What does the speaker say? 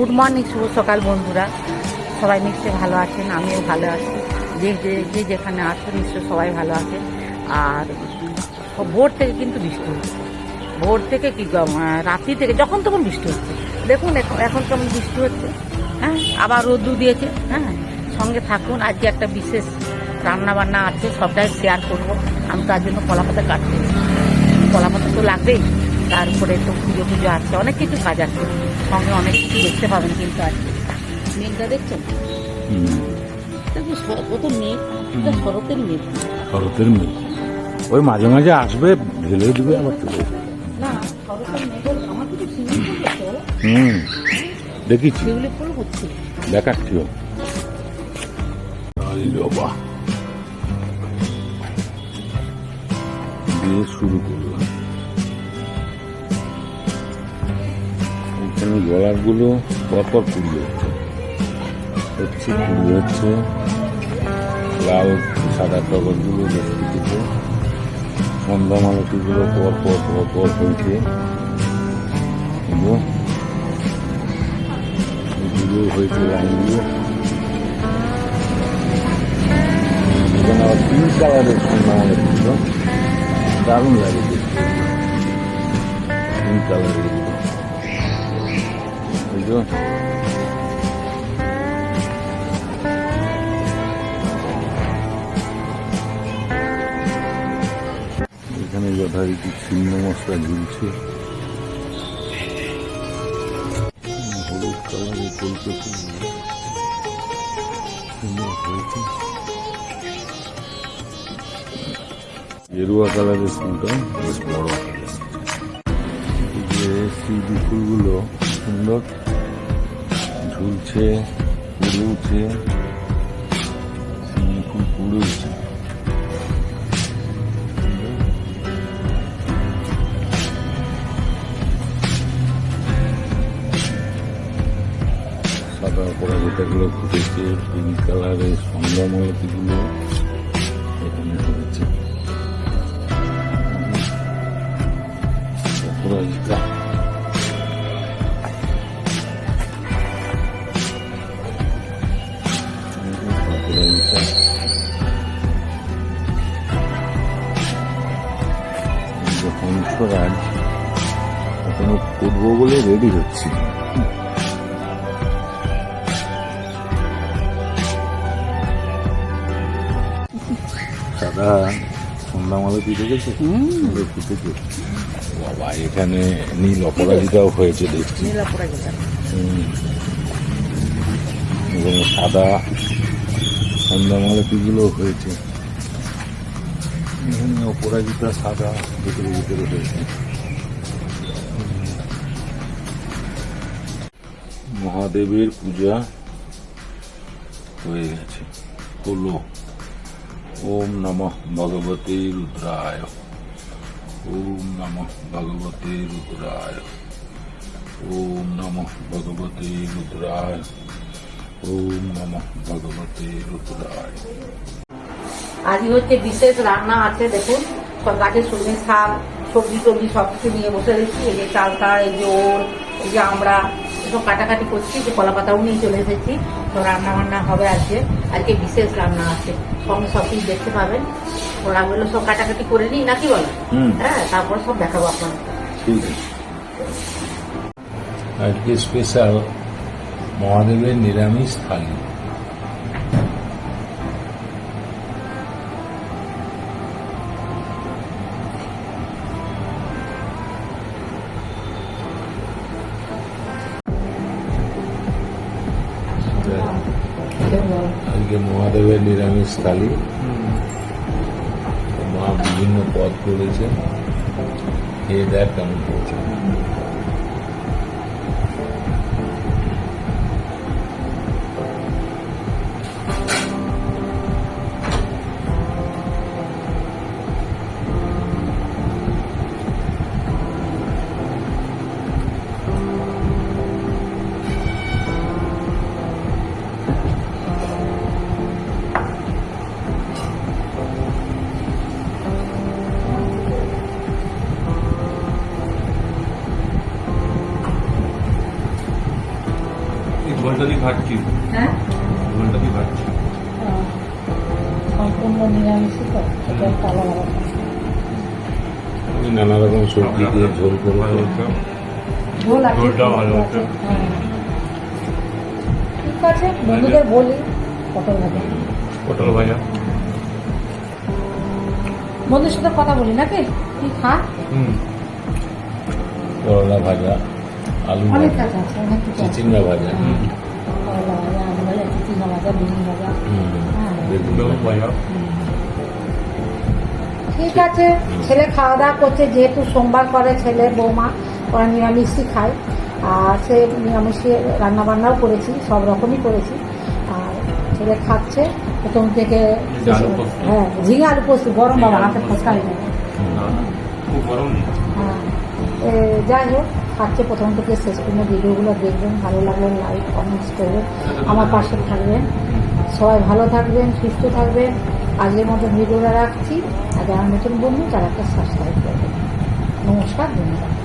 Good morning, শুভ সকাল বন্ধুরা। সবাই নিশ্চয়ই ভালো আছেন, আমিও ভালো আছি। যে যে যেখানে আছেন নিশ্চয়ই সবাই ভালো আছে আর ভোর থেকে কিন্তু বৃষ্টি হচ্ছে। ভোর থেকে কি রাত্রি থেকে, যখন তখন বৃষ্টি হচ্ছে। দেখুন, এখন এখন কেমন বৃষ্টি হচ্ছে হ্যাঁ? আবার রোদ্দু দিয়েছে হ্যাঁ? সঙ্গে থাকুন, আজকে একটা বিশেষ রান্না বান্না আছে, সবটাই শেয়ার করব। আমি তার জন্য কলা পাতা কাটতে কলা পাতা তো লাগবেই, তারপরে তো পুজো পুজো আছে, অনেক কিছু কাজ আছে। সঙ্গে অনেক কিছু দেখতে পাবেন কিন্তু আজকে মেঘটা দেখছেন? কত মেঘ শরতের মেঘ শরতের মেয়ে। ওই মাঝে মাঝে আসবে ঢেলে দিবে আবার চলে হুম। দেখেছি। দেখাচ্ছিও আরে দিয়ে শুরু করলাম। এখানে গলারগুলো পরপর কুড়ি হচ্ছে কুড়ি হচ্ছে লাল, সাদা কাগজগুলো দেখতে দিতে সন্ধ্যা মালতিগুলো পর পর পর পর হয়েছে এগুলো হয়েছে লাইনগুলো দারুণ লাগে দেখতে। পিঙ্ক কালারের। ওই এখানে যথারীতি ছিন্ন মশলা ঝুলছে। গেরুয়া কালারের ফুলটা বেশ বড়। যে ফুলগুলো সুন্দর। ঝুলছে ফুল পুড়ে উঠছে সাদা পরাজিতাগুলো ফুটেছে পিঙ্ক এখানে ফুটেছে অপরাজিতা হংসরাজ এখনও করব বলে রেডি হচ্ছে। সাদা সন্ধ্যা মালতি দেখেছ ফুটেছে বাবা এখানে নীল অপরাজিতাও হয়েছে দেখছি। যেটা হুম। সাদা সন্ধ্যা মালতিগুলো হয়েছে। অপরাজিতা সাদা ভিতরে ভিতরে হয়েছে। মহাদেবের পূজা হয়ে গেছে। হলো। ওম নমঃ ভগবতে রুদ্রায়। ওম নমঃ ভগবতে রুদ্রায়। ওম নমঃ ভগবতে রুদ্রায়। ওম নমঃ ভগবতে রুদ্রায় আজকে হচ্ছে বিশেষ রান্না আছে দেখুন। গাছের সবজি শাক সবজি টবজি সব কিছু নিয়ে বসে রয়েছি। এই যে চালতা এই যে ওল এই যে আমরা সব কাটাকাটি করছি যে কলা পাতাও নিয়ে চলে এসেছি। তো রান্না বান্না হবে আজকে। আজকে বিশেষ রান্না আছে। সঙ্গে সব কিছু দেখতে পাবেন। ওরাগুলো সব কাটাকাটি করে নিই নাকি বলো। হ্যাঁ তারপর সব দেখাবো আপনার ঠিক আছে। আজকে স্পেশাল মহাদেবের নিরামিষ থালি। মহাদেবের নিরামিষ থালি। মা বিভিন্ন পদ করেছে। খেয়ে দেখ কেমন হয়েছে। ঘণ্টা দিয়ে খাচ্ছি হ্যাঁ? ঘণ্টা দিয়ে খাচ্ছি আহ, সম্পূর্ণ নিরামিষই তো সেটা একটা আলাদা ব্যাপার। আমি নানা রকম সবজি দিয়ে ঝোল করে ভালো। হ্যাঁ। ঠিক আছে বন্ধুদের বলি পটল ভাজা। পটল ভাজা। বন্ধুর সাথে কথা বলি নাকি? কি খা? করলা ভাজা আলু ভাজা চিচিঙ্গা ভাজা। ঠিক আছে ছেলে খাওয়া দাওয়া করছে যেহেতু সোমবার করে ছেলে বৌমা ওরা নিরামিষই খায়। আর সে নিরামিষে রান্না বান্নাও করেছি সব রকমই করেছি। আর ছেলে খাচ্ছে প্রথম থেকে। হ্যাঁ ঝিঙে আলু পোস্ত গরম বাবা হাতে ফসকাই না হ্যাঁ যাই হোক খাচ্ছে প্রথম থেকে শেষ পর্যন্ত ভিডিওগুলো দেখবেন, ভালো লাগলে লাইক কমেন্টস করবেন। আমার পাশে থাকবেন। সবাই ভালো থাকবেন, সুস্থ থাকবেন। আজকের মতো ভিডিওটা রাখছি। আর যারা নতুন বন্ধু তারা একটা সাবস্ক্রাইব করবেন। নমস্কার, ধন্যবাদ।